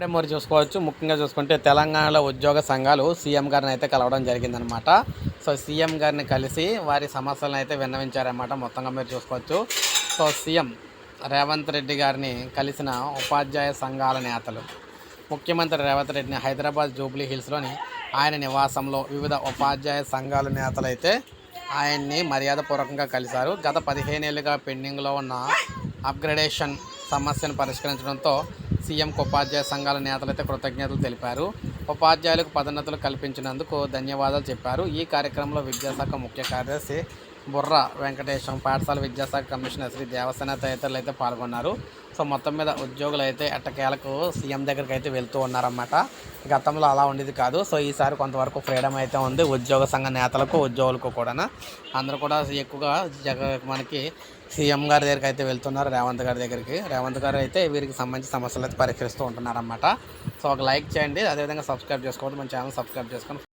ఇప్పుడే మరి చూసుకోవచ్చు. ముఖ్యంగా చూసుకుంటే తెలంగాణలో ఉద్యోగ సంఘాలు సీఎం గారిని అయితే కలవడం జరిగిందనమాట సో సీఎం గారిని కలిసి వారి సమస్యలను అయితే విన్నవించారన్నమాట. మొత్తంగా మీరు చూసుకోవచ్చు. సో సీఎం రేవంత్ రెడ్డి గారిని కలిసిన ఉపాధ్యాయ సంఘాల నేతలు ముఖ్యమంత్రి రేవంత్ రెడ్డిని హైదరాబాద్ జూబ్లీ హిల్స్లోని ఆయన నివాసంలో వివిధ ఉపాధ్యాయ సంఘాల నేతలైతే ఆయన్ని మర్యాదపూర్వకంగా కలిశారు. గత పదిహేనేళ్ళుగా పెండింగ్లో ఉన్న అప్గ్రేడేషన్ సమస్యను పరిష్కరించడంతో సీఎంకు ఉపాధ్యాయ సంఘాల నేతలైతే కృతజ్ఞతలు తెలిపారు. ఉపాధ్యాయులకు పదోన్నతులు కల్పించినందుకు ధన్యవాదాలు చెప్పారు. ఈ కార్యక్రమంలో విద్యాశాఖ ముఖ్య కార్యదర్శి బుర్ర వెంకటేశం పాఠశాల విద్యాశాఖ కమిషనర్ శ్రీ దేవసేన తదితరులు అయితే పాల్గొన్నారు. సో మొత్తం మీద ఉద్యోగులు అయితే ఎట్టకేలకు సీఎం దగ్గరికి అయితే వెళ్తూ ఉన్నారన్నమాట. గతంలో అలా ఉండేది కాదు. సో ఈసారి కొంతవరకు ఫ్రీడమ్ అయితే ఉంది. ఉద్యోగ సంఘ నేతలకు ఉద్యోగులకు కూడా అందరూ కూడా ఎక్కువగా జగ మనకి సీఎం గారి దగ్గరికి అయితే వెళ్తున్నారు రేవంత్ గారి దగ్గరికి. రేవంత్ గారు అయితే వీరికి సంబంధించిన సమస్యలు అయితే పరిష్కరిస్తూ ఉంటున్నారన్నమాట. సో ఒక లైక్ చేయండి. అదేవిధంగా సబ్స్క్రైబ్ చేసుకోండి మన ఛానల్ సబ్స్క్రైబ్ చేసుకోండి